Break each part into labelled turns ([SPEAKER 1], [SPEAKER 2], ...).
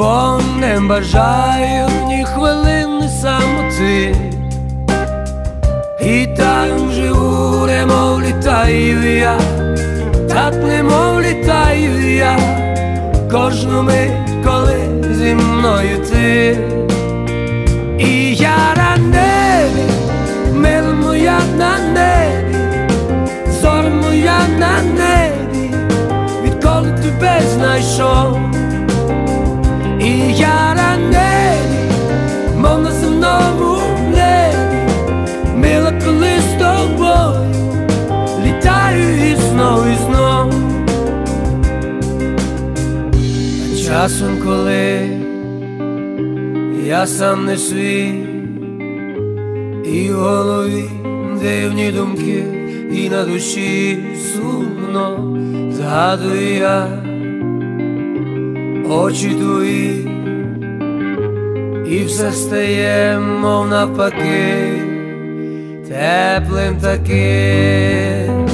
[SPEAKER 1] бо не бажаю ні хвилини самоти, і так живу, немов літаю я, так немов літаю я, кожну мить, коли зі мною ти. І я часом коли я сам не свій, і в голові дивні думки, і на душі сумно згадую я очі твої, і все стає, мов навпаки, теплим таким.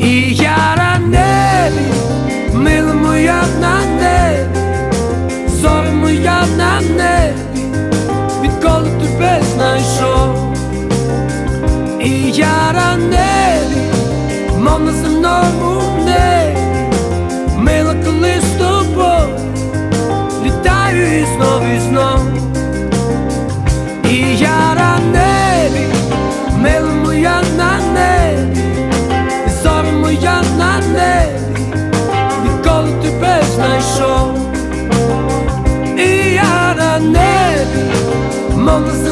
[SPEAKER 1] І я на небі, мила моя на І небі, мов на земному небі, мила коли з тобою, літаю і знов, і знов. І я на небі, мила моя на небі, зоря моя на небі, відколи тебе знайшов. І я небі, мов на земному